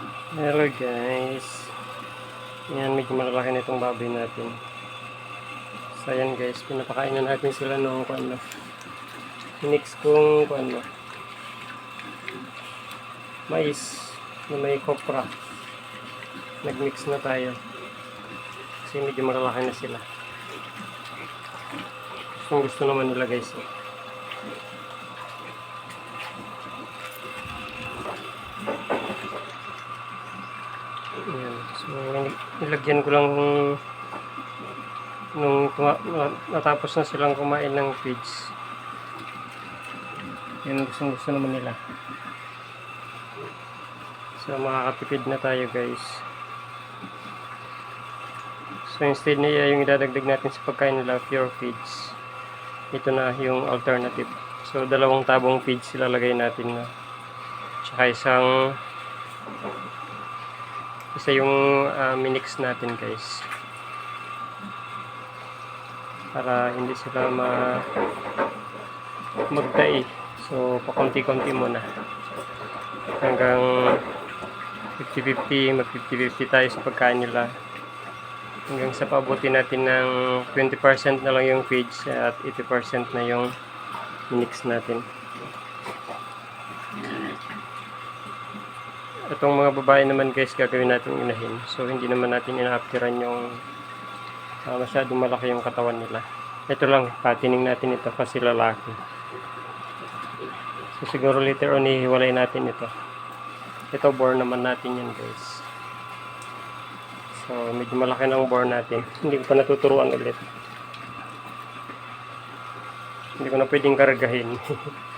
Hello guys. Yan, medyo malalaki na itong baboy natin. So ayan guys, pinapakain na natin sila ng kung ano. Mix kong kung ano. Mais na may kopra. Nagmix na tayo. Kasi medyo malalaki na sila. Kung gusto naman nila guys. Eh. Ayan. So, nilagyan ko lang nung natapos na silang kumain ng feeds. Yan gusto gusto naman nila. So, makakatipid na tayo guys. So, instead na yung idadagdag natin sa pagkain nila, pure feeds. Ito na yung alternative. So, dalawang tabong feeds ilalagay natin na. Tsaka isang isa yung uh, minix natin guys. Para hindi sila ma magdai. So pakunti-kunti muna. Hanggang 50-50 mag 50-50 tayo sa pagkain nila. Hanggang sa paabuti natin ng 20% na lang yung feeds at 80% na yung minix natin itong mga babae naman guys gagawin natin inahin so hindi naman natin ina-aptiran yung uh, masyadong malaki yung katawan nila. Ito lang patining natin ito kasi lalaki. So siguro later on ihiwalay natin ito. Ito bore naman natin yan guys. So medyo malaki ang bore natin. Hindi ko pa natuturuan ulit. Hindi ko na pwedeng kargahin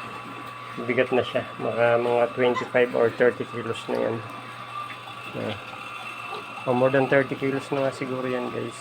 bigat na siya. Mga mga 25 or 30 kilos na yan. Uh, o more than 30 kilos na nga siguro yan guys